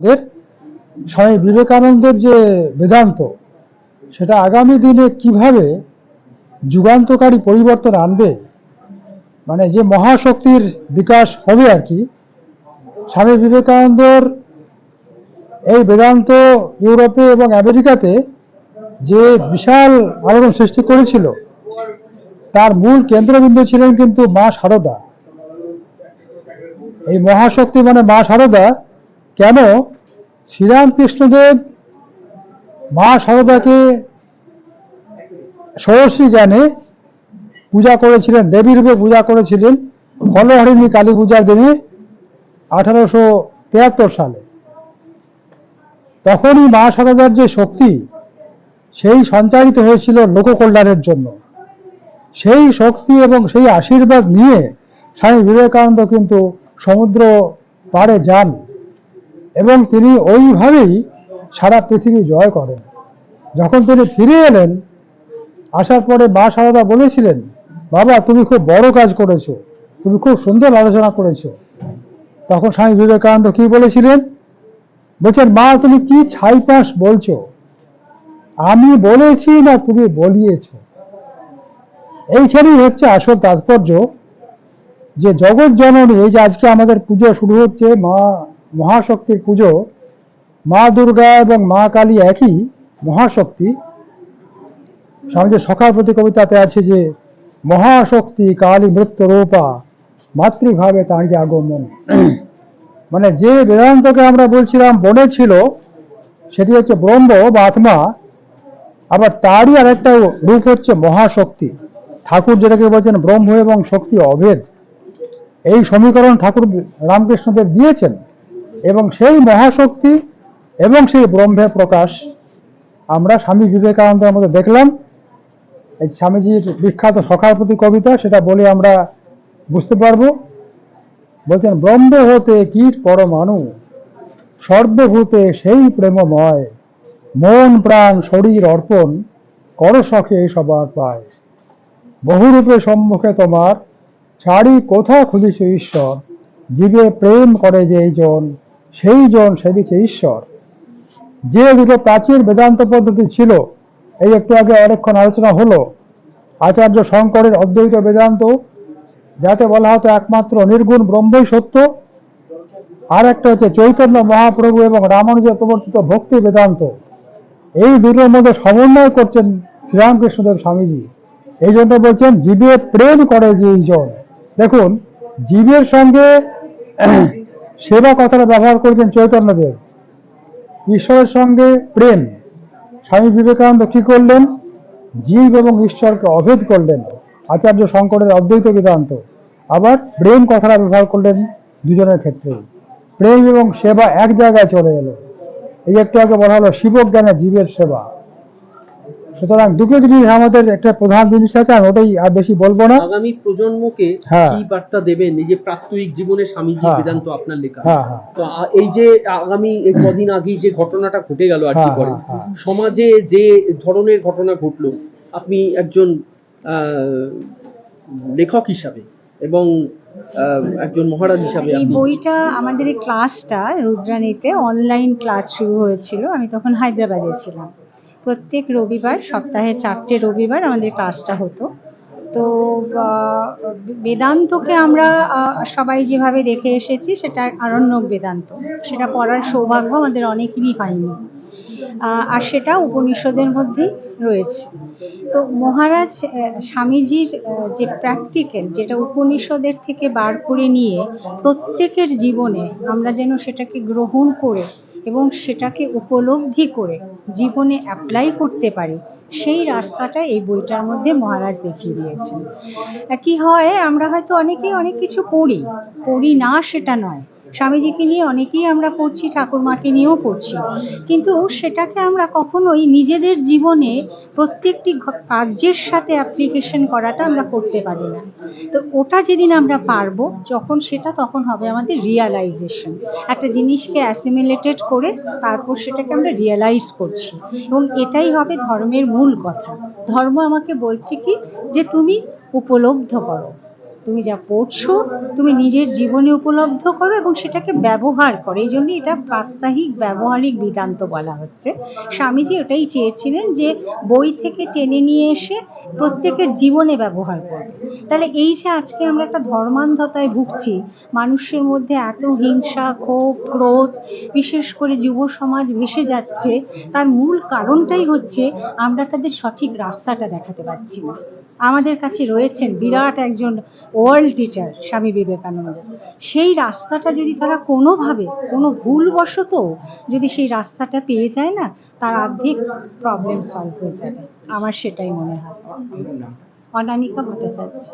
স্বামী বিবেকানন্দের যে বেদান্ত, সেটা আগামী দিনে কীভাবে যুগান্তকারী পরিবর্তন আনবে মানে যে মহাশক্তির বিকাশ হবে আর কি, স্বামী বিবেকানন্দর এই বেদান্ত ইউরোপে এবং আমেরিকাতে যে বিশাল আলোড়ন সৃষ্টি করেছিল, তার মূল কেন্দ্রবিন্দু ছিলেন কিন্তু মা সারদা। এই মহাশক্তি মানে মা সারদা কেন শ্রীরামকৃষ্ণদেব মা সারদাকে ষোড়শী জ্ঞানে পূজা করেছিলেন, দেবী রূপে পূজা করেছিলেন, ফলহরিণী কালী পূজার দিনে আঠারোশো সালে। তখনই মা সারদার যে শক্তি, সেই সঞ্চারিত হয়েছিল লোককল্যাণের জন্য। সেই শক্তি এবং সেই আশীর্বাদ নিয়ে স্বামী বিবেকানন্দ কিন্তু সমুদ্র পাড়ে যান। এবং তিনি ওইভাবেই সারা পৃথিবী জয় করেন। যখন তিনি ফিরে এলেন, আসার পরে মা সারদা বলেছিলেন, বাবা, তুমি খুব বড় কাজ করেছ, তুমি খুব সুন্দর আলোচনা করেছ। তখন স্বামী বিবেকানন্দ কি বলেছিলেন? বলছেন, মা, তুমি কি ছাইপাস বলছো? আমি বলেছি না তুমি বলিয়েছো? এইখানেই হচ্ছে আসল তাৎপর্য যে জগৎ জননী যে আজকে আমাদের পুজো শুরু হচ্ছে, মা মহাশক্তির পুজো, মা দুর্গা এবং মা কালী একই মহাশক্তি। স্বামীজির সকাল প্রতি কবিতাতে আছে যে, মহাশক্তি কালী মৃত্যু রূপা মাতৃভাবে তাঁর যে আগমন। মানে যে বেদান্তকে আমরা বলছিলাম, বনে ছিল, সেটি হচ্ছে ব্রহ্ম বা আত্মা। আবার তারই আরেকটা রূপ হচ্ছে মহাশক্তি। ঠাকুর যেটাকে বলছেন ব্রহ্ম এবং শক্তি অভেদ। এই সমীকরণ ঠাকুর রামকৃষ্ণদেব দিয়েছেন। এবং সেই মহাশক্তি এবং সেই ব্রহ্মের প্রকাশ আমরা স্বামী বিবেকানন্দের মধ্যে দেখলাম। এই স্বামীজির বিখ্যাত সখার প্রতি কবিতা, সেটা বলে আমরা বুঝতে পারব। বলছেন, ব্রহ্ম হতে কীট পরমাণু, সর্বভূতে সেই প্রেমময়, মন প্রাণ শরীর অর্পণ, কর শখে সবার পায়। বহুরূপে সম্মুখে তোমার, ছাড়ি কোথা খুঁজিস ঈশ্বর, জীবে প্রেম করে যেই জন সেই জন সেবিছে ঈশ্বর। যে দুটো প্রাচীন বেদান্ত পদ্ধতি ছিল, এই একটু আগে অনেকক্ষণ আলোচনা হলো। আচার্য শঙ্করের অদ্বৈত বেদান্ত যাতে বলা হতো একমাত্র নির্গুণ ব্রহ্মই সত্য। আর একটা হচ্ছে চৈতন্য মহাপ্রভু এবং রামানুজের প্রবর্তিত ভক্তি বেদান্ত। এই দুটোর মধ্যে সমন্বয় করছেন শ্রীরামকৃষ্ণদেব স্বামীজি। এই জন্য বলছেন জীবে প্রেম করে যে জন। দেখুন, জীবের সঙ্গে সেবা কথাটা ব্যবহার করেছেন চৈতন্যদেব। ঈশ্বরের সঙ্গে প্রেম। স্বামী বিবেকানন্দ কি করলেন? জীব এবং ঈশ্বরকে অভেদ করলেন। আচার্য শঙ্করের অদ্বৈত বেদান্ত। আবার প্রেম কথাটা ব্যবহার করলেন দুজনের ক্ষেত্রে। প্রেম এবং সেবা এক জায়গায় চলে এলো। এই একটু আগে বলা হলো, শিবজ্ঞানে জীবের সেবা। সুতরাং দুটো জিনিস আমাদের একটা প্রধান জিনিস আছে আমি ওটাই আর বেশি বলব না। আগামী প্রজন্মকে হ্যাঁ। কি বার্তা দেবেন? এই যে প্রাত্যহিক জীবনে স্বামীজি হ্যাঁ। বেদান্ত আপনার লেখা। হ্যাঁ তো এই যে আগামী এই কদিন আগেই যে ঘটনাটা ঘটে গেল আর কি করে। সমাজে যে ধরনের ঘটনা ঘটলো আপনি একজন আহ, লেখক হিসাবে এবং আহ, একজন মহারাজ হিসাবে এই বইটা আমাদের এই ক্লাসটা রুদ্রাণীতে অনলাইন ক্লাস শুরু হয়েছিল। আমি তখন হায়দ্রাবাদে ছিলাম। প্রত্যেক রবিবার, সপ্তাহে চারটে রবিবার আমাদের ক্লাসটা হতো। তো বেদান্তকে আমরা সবাই যেভাবে দেখে এসেছি, সেটা আরণ্যক বেদান্ত। সেটা পড়ার সৌভাগ্য আমাদের অনেকেরই হয়নি। আর সেটা উপনিষদের মধ্যেই রয়েছে। তো মহারাজ স্বামীজির যে প্র্যাকটিক্যাল যেটা উপনিষদের থেকে বার করে নিয়ে প্রত্যেকের জীবনে আমরা যেন সেটাকে গ্রহণ করে এবং সেটাকে উপলব্ধি করে জীবনে অ্যাপ্লাই করতে পারি, সেই রাস্তাটা এই বইটার মধ্যে মহারাজ দেখিয়ে দিয়েছেন। কি হয় আমরা হয়তো অনেকেই অনেক কিছু পড়ি পড়ি না সেটা নয় স্বামীজিকে নিয়ে অনেকেই আমরা পড়ছি, ঠাকুরমাকে নিয়েও পড়ছি। কিন্তু সেটাকে আমরা কখনোই নিজেদের জীবনে প্রত্যেকটি কার্যের সাথে অ্যাপ্লিকেশন করাটা আমরা করতে পারি না। তো ওটা যেদিন আমরা পারব, যখন সেটা তখন হবে আমাদের রিয়ালাইজেশন একটা জিনিসকে অ্যাসিমিলেটেড করে তারপর সেটাকে আমরা রিয়ালাইজ করছি। এবং এটাই হবে ধর্মের মূল কথা। ধর্ম আমাকে বলছে কি? যে তুমি উপলব্ধ করো। তুমি যা পড়ছো, তুমি নিজের জীবনে উপলব্ধ করো এবং সেটাকে ব্যবহার করো। এই জন্যই এটা প্রাত্যহিক ব্যবহারিক বেদান্ত বলা হচ্ছে। স্বামীজি ওটাই চেয়েছিলেন যে বই থেকে টেনে নিয়ে এসে প্রত্যেকের জীবনে ব্যবহার করবে। তাহলে এই যে আজকে আমরা একটা ধর্মান্ধতায় ভুগছি, মানুষের মধ্যে এত হিংসা, ক্ষোভ, ক্রোধ, বিশেষ করে যুব সমাজ ভেসে যাচ্ছে, তার মূল কারণটাই হচ্ছে আমরা তাদের সঠিক রাস্তাটা দেখাতে পারছি না। আমাদের কাছে রয়েছেন বিরাট একজন ওয়ার্ল্ড টিচার স্বামী বিবেকানন্দ। সেই রাস্তাটা যদি তারা কোনোভাবে, কোনো ভুলবশত যদি সেই রাস্তাটা পেয়ে যায় না, তার অর্ধেক প্রবলেম সলভ হয়ে যাবে। আমার সেটাই মনে হয়। অনামিকা ভট্টাচার্য।